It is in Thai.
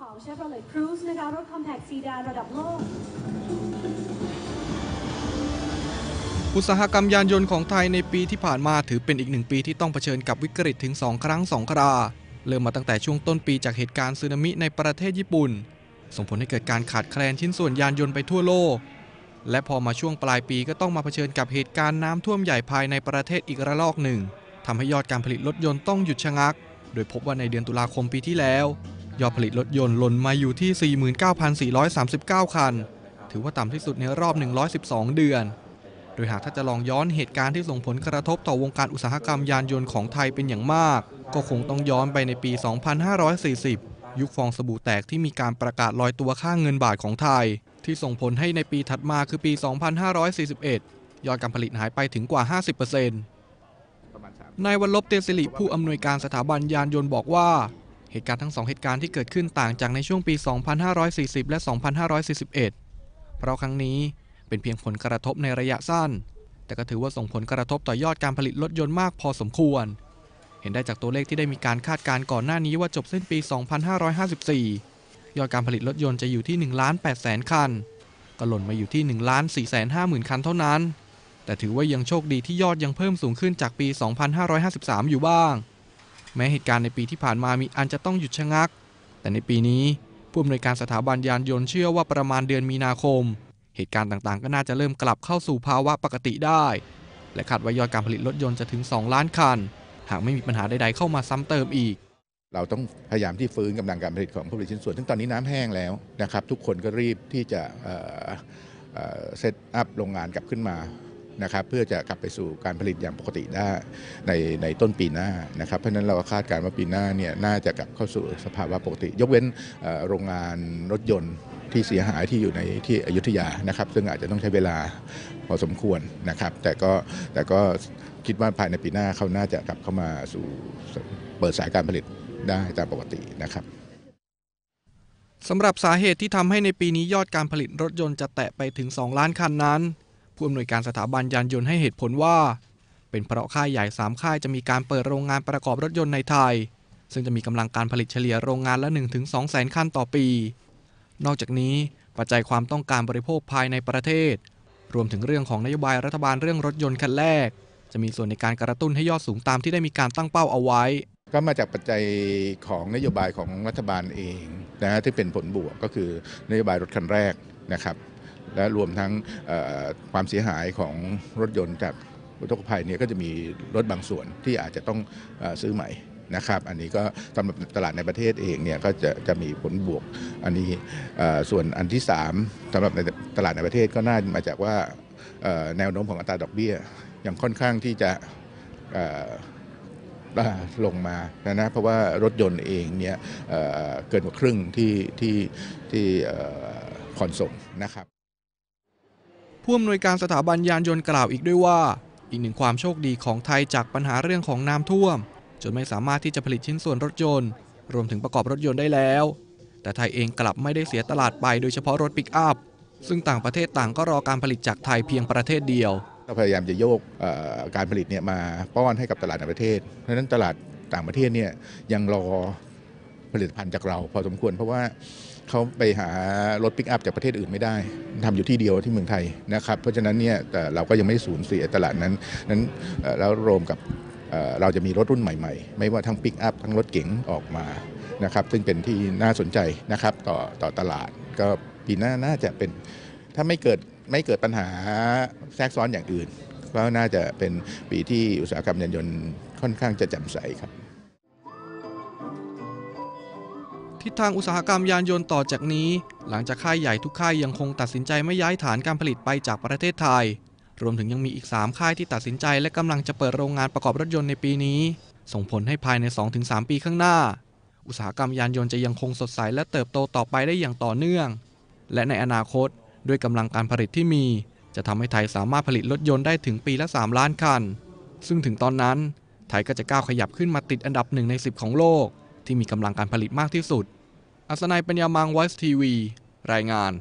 ของ Chevrolet Cruze นะคะรถ compact sedan ระดับโลก อุตสาหกรรมยานยนต์ของไทยในปีที่ผ่านมาถือเป็นอีกหนึ่งปีที่ต้องเผชิญกับวิกฤตถึง 2 ครั้ง 2 ครา เริ่มมาตั้งแต่ช่วงต้นปีจากเหตุการณ์สึนามิในประเทศญี่ปุ่น ส่งผลให้เกิดการขาดแคลนชิ้นส่วนยานยนต์ไปทั่วโลก และพอมาช่วงปลายปีก็ต้องมาเผชิญกับเหตุการณ์น้ำท่วมใหญ่ภายในประเทศอีกระลอกหนึ่งทำให้ยอดการผลิตรถยนต์ต้องหยุดชะงัก โดยพบว่าในเดือนตุลาคมปีที่แล้ว ยอดผลิตรถยนต์หล่นมาอยู่ที่ 49,439 คัน ถือว่าต่ำที่สุดในรอบ 112 เดือน โดยหากถ้าจะลองย้อนเหตุการณ์ที่ส่งผลกระทบต่อวงการอุตสาหกรรมยานยนต์ของไทยเป็นอย่างมาก ก็คงต้องย้อนไปในปี 2540 ยุคฟองสบู่แตกที่มีการประกาศลอยตัวค่างเงินบาทของไทย ที่ส่งผลให้ในปีถัดมาคือปี 2541 ยอดการผลิตหายไปถึงกว่า 50%นายวันลบเตสิริผู้อำนวยการสถาบันยานยนต์บอกว่า เหตุการณ์ทั้งสองเหตุการณ์ที่เกิดขึ้นต่างจากในช่วงปี 2540 และ 2541 เพราะครั้งนี้เป็นเพียงผลกระทบในระยะสั้น แต่ก็ถือว่าส่งผลกระทบต่อยอดการผลิตรถยนต์มากพอสมควร เห็นได้จากตัวเลขที่ได้มีการคาดการณ์ก่อนหน้านี้ว่าจบสิ้นปี 2554 ยอดการผลิตรถยนต์จะอยู่ที่1ล้าน8แสนคัน ก็หล่นมาอยู่ที่1ล้าน4แสน5หมื่นคันเท่านั้น แต่ถือว่ายังโชคดีที่ยอดยังเพิ่มสูงขึ้นจากปี 2553 อยู่บ้าง แม้เหตุการณ์ในปีที่ผ่านมามีอันจะต้องหยุดชะงัก แต่ในปีนี้ผู้อำนวยการสถาบันยานยนต์เชื่อว่าประมาณเดือนมีนาคม เหตุการณ์ต่างๆ ก็น่าจะเริ่มกลับเข้าสู่ภาวะปกติได้ และคาดว่ายอดการผลิตรถยนต์จะถึง 2 ล้านคัน หากไม่มีปัญหาใดๆเข้ามาซ้ำเติมอีกเราต้องพยายามที่ฟื้นกำลังการผลิตของผู้ผลิตชิ้นส่วนซึ่งตอนนี้น้ำแห้งแล้วนะครับ ทุกคนก็รีบที่จะเซตอัพโรงงานกลับขึ้นมา นะครับเพื่อจะกลับไปสู่การผลิตอย่างปกติได้ในในต้นปีหน้านะครับเพราะฉะนั้นเราคาดการณ์ว่าปีหน้าเนี่ยน่าจะกลับเข้าสู่สภาวะปกติ ยกเว้นโรงงานรถยนต์ที่เสียหายที่อยู่ในที่อยุธยานะครับ ซึ่งอาจจะต้องใช้เวลาพอสมควรนะครับ แต่ก็แต่ก็คิดว่าภายในปีหน้าเขาน่าจะกลับเข้ามาสู่เปิดสายการผลิตได้ตามปกตินะครับสำหรับสาเหตุที่ทำให้ในปีนี้ยอดการผลิตรถยนต์จะแตะไปถึง 2 ล้านคันนั้น ผู้อำนวยการสถาบันยานยนต์ให้เหตุผลว่า เป็นเพราะค่ายใหญ่ 3 ค่ายจะมีการเปิดโรงงานประกอบรถยนต์ในไทย ซึ่งจะมีกำลังการผลิตเฉลี่ยโรงงานละ 1-2 แสนคันต่อปี นอกจากนี้ปัจจัยความต้องการบริโภคภายในประเทศ รวมถึงเรื่องของนโยบายรัฐบาลเรื่องรถยนต์คันแรก จะมีส่วนในการกระตุ้นให้ยอดสูงตามที่ได้มีการตั้งเป้าเอาไว้ก็มาจากปัจจัยของนโยบายของรัฐบาลเองนะฮะที่เป็นผลบวกก็คือนโยบายรถคันแรกนะครับ และรวมทั้งความเสียหายของรถยนต์จากอุทกภัยเนี่ยก็จะมีรถบางส่วนที่อาจจะต้องซื้อใหม่นะครับ อันนี้ก็สำหรับตลาดในประเทศเองเนี่ยก็จะจะมีผลบวกอันนี้ส่วนอันที่ 3สำหรับในตลาดในประเทศก็น่ามาจากว่าแนวโน้มของอัตราดอกเบี้ยยังค่อนข้างที่จะลงมานะนะเพราะว่ารถยนต์เองเนี่ยเเกินกว่าครึ่งที่ที่ที่เอ่อนส่งนะครับ ผู้อำนวยการสถาบันยานยนต์กล่าวอีกด้วยว่า อีกหนึ่งความโชคดีของไทยจากปัญหาเรื่องของน้ำท่วม จนไม่สามารถที่จะผลิตชิ้นส่วนรถยนต์ รวมถึงประกอบรถยนต์ได้แล้ว แต่ไทยเองกลับไม่ได้เสียตลาดไปโดยเฉพาะรถปิกอัพซึ่งต่างประเทศต่างก็รอการผลิตจากไทยเพียงประเทศเดียวก็พยายามจะโยกการผลิตเนี่ยมาป้อนให้กับตลาดในประเทศ เพราะฉะนั้นตลาดต่างประเทศเนี่ยยังรอ ผลิตภัณฑ์จากเรา พอสมควรเพราะว่าเขาไปหารถปิกอัพจากประเทศอื่นไม่ได้ทำอยู่ที่เดียวที่เมืองไทยนะครับเพราะฉะนั้นเนี่ยแต่เราก็ยังไม่สูญเสียตลาดนั้นนั้นแล้วรวมกับเอ่อเราจะมีรถรุ่นใหม่ๆ ไม่ว่าทั้งปิกอัพทั้งรถเก๋งออกมานะครับซึ่งเป็นที่น่าสนใจนะครับต่อต่อตลาด ก็ปีหน้าน่าจะเป็นถ้าไม่เกิดไม่เกิดปัญหาแทรกซ้อนอย่างอื่น ก็น่าจะเป็นปีที่อุตสาหกรรมยานยนต์ค่อนข้างจะแจ่มใสครับ ทิศทางอุตสาหกรรมยานยนต์ต่อจากนี้ หลังจากค่ายใหญ่ทุกค่ายยังคงตัดสินใจไม่ย้ายฐานการผลิตไปจากประเทศไทย รวมถึงยังมีอีก 3 ค่ายที่ตัดสินใจและกำลังจะเปิดโรงงานประกอบรถยนต์ในปีนี้ ส่งผลให้ภายใน 2-3 ปีข้างหน้า อุตสาหกรรมยานยนต์จะยังคงสดใสและเติบโตต่อไปได้อย่างต่อเนื่อง และในอนาคต ด้วยกำลังการผลิตที่มี จะทำให้ไทยสามารถผลิตรถยนต์ได้ถึงปีละ 3 ล้านคัน ซึ่งถึงตอนนั้นไทยก็จะก้าวขยับขึ้นมาติดอันดับหนึ่งใน 10 ของโลก ที่มีกำลังการผลิตมากที่สุด อัศนัยปัญญามังไวส์ทีวี รายงาน